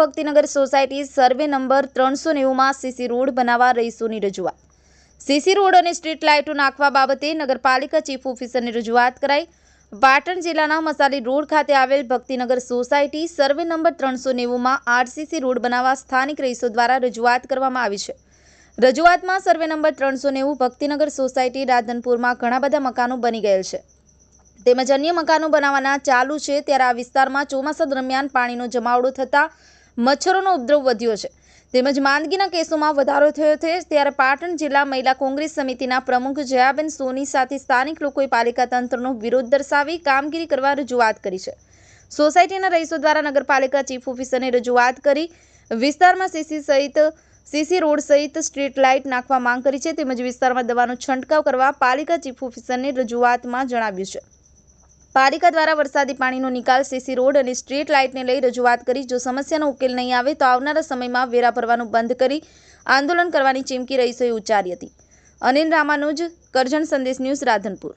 Bhaktinagar society survey number ત્રણસો નેવુંમાં CC road બનાવવા રહીશોની રજૂઆત. સીસી રોડ અને સ્ટ્રીટ લાઇટો નાખવા બાબતે નગરપાલિકા ચીફ ઓફિસરની રજૂઆત કરાઈ. પાટણ જિલ્લાના મસાલી રોડ ખાતે આવેલ ભક્તિનગર સોસાયટી સર્વે નંબર ત્રણસો નેવુંમાં આરસીસી રોડ બનાવવા સ્થાનિક રહીશો દ્વારા રજૂઆત કરવામાં આવી છે. રજૂઆતમાં સર્વે નંબર ત્રણસો નેવું ભક્તિનગર સોસાયટી રાધનપુરમાં ઘણા બધા મકાનો બની ગયેલ છે. તેમજ અન્ય મકાનો બનાવવાના ચાલુ છે ત્યારે આ વિસ્તારમાં ચોમાસા દરમિયાન પાણીનો જમાવડો થતાં મચ્છરોનો ઉપદ્રવ વધ્યો છે. તેમજ માંદગીના કેસોમાં વધારો થયો છે. ત્યારે પાટણ જિલ્લા મહિલા કોંગ્રેસ સમિતિના પ્રમુખ જયાબેન સોની સાથે સ્થાનિક લોકોએ પાલિકા તંત્રનો વિરોધ દર્શાવી કામગીરી કરવા રજૂઆત કરી છે. સોસાયટીના રહીશો દ્વારા નગરપાલિકા ચીફ ઓફિસરને રજૂઆત કરી વિસ્તારમાં સીસી સહિત, સીસી રોડ સહિત સ્ટ્રીટ લાઇટ નાખવા માંગ કરી છે. તેમજ વિસ્તારમાં દવાનો છંટકાવ કરવા પાલિકા ચીફ ઓફિસરને રજૂઆતમાં જણાવ્યું છે. પાલિકા દ્વારા વરસાદી પાણીનો નિકાલ, સીસી રોડ અને સ્ટ્રીટ લાઇટને લઈ રજૂઆત કરી. જો સમસ્યાનો ઉકેલ નહીં આવે તો આવનારા સમયમાં વેરા ભરવાનું બંધ કરી આંદોલન કરવાની ચીમકી રહીશોએ ઉચ્ચારી હતી. અનિલ રામાનુજ, કરજણ સંદેશ ન્યૂઝ રાધનપુર.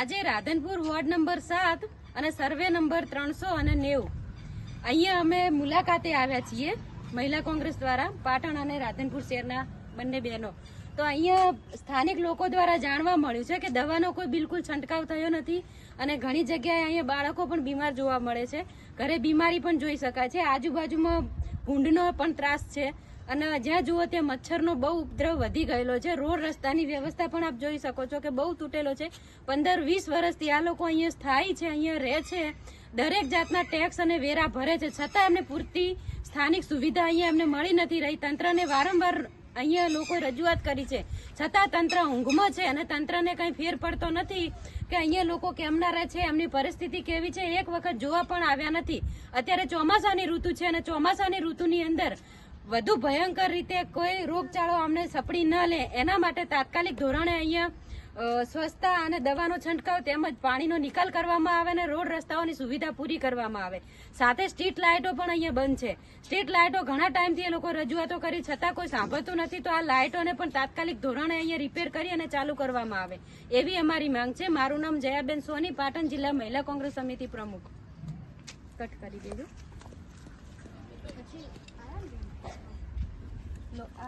આજે રાધનપુર વોર્ડ નંબર સાત અને સર્વે નંબર ત્રણસો અને નેવું. અહીંયા અમે મુલાકાતે આવ્યા છીએ મહિલા કોંગ્રેસ દ્વારા પાટણ અને રાધનપુર શહેરના બંને બહેનો. તો અહીંયા સ્થાનિક લોકો દ્વારા જાણવા મળ્યું છે કે દવાનો કોઈ બિલકુલ છંટકાવ થયો નથી અને ઘણી જગ્યાએ અહીંયા બાળકો પણ બીમાર જોવા મળે છે. ઘરે બીમારી પણ જોઈ શકાય છે. આજુબાજુમાં ભૂંડનો પણ ત્રાસ છે. અને જ્યાં જુઓ ત્યાં મચ્છરનો બહુ ઉપદ્રવ વધી ગયેલો છે. રોડ રસ્તાની વ્યવસ્થા પણ આપ જોઈ શકો છો કે બહુ તૂટેલો છે. પંદર વીસ વર્ષથી આ લોકો અહીંયા સ્થાયી છે, અહીંયા રહે છે. દરેક જાતના ટેક્સ અને વેરા ભરે છે. છતાં એમને પૂરતી સ્થાનિક સુવિધા અહીંયા એમને મળી નથી રહી. તંત્રને વારંવાર અહીંયા લોકો રજૂઆત કરી છે. છતાં તંત્ર ઊંઘમાં છે અને તંત્રને કંઈ ફેર પડતો નથી કે અહીંયા લોકો કેમના રહે છે, એમની પરિસ્થિતિ કેવી છે, એક વખત જોવા પણ આવ્યા નથી. અત્યારે ચોમાસાની ઋતુ છે અને ચોમાસાની ઋતુની અંદર વધુ ભયંકર રીતે કોઈ રોગચાળો અમને સપડી ન લે. એના માટે તાત્કાલિક ધોરણે અહીંયા સ્વચ્છતા અને દવાનો છંટકાવ તેમજ પાણીનો નિકાલ કરવામાં આવે અને રોડ રસ્તાઓની સુવિધા પૂરી કરવામાં આવે. સાથે સ્ટ્રીટ લાઇટો પણ અહીંયા બંધ છે. સ્ટ્રીટ લાઇટો ઘણા ટાઈમથી એ લોકો રજૂઆતો કરી, છતાં કોઈ સાંભળતું નથી. તો આ લાઇટોને પણ તાત્કાલિક ધોરણે અહીંયા રિપેર કરી અને ચાલુ કરવામાં આવે. એવી અમારી માંગ છે. મારું નામ જયાબેન સોની, પાટણ જિલ્લા મહિલા કોંગ્રેસ સમિતિ પ્રમુખ. કટ કરી દેજો. lo ah.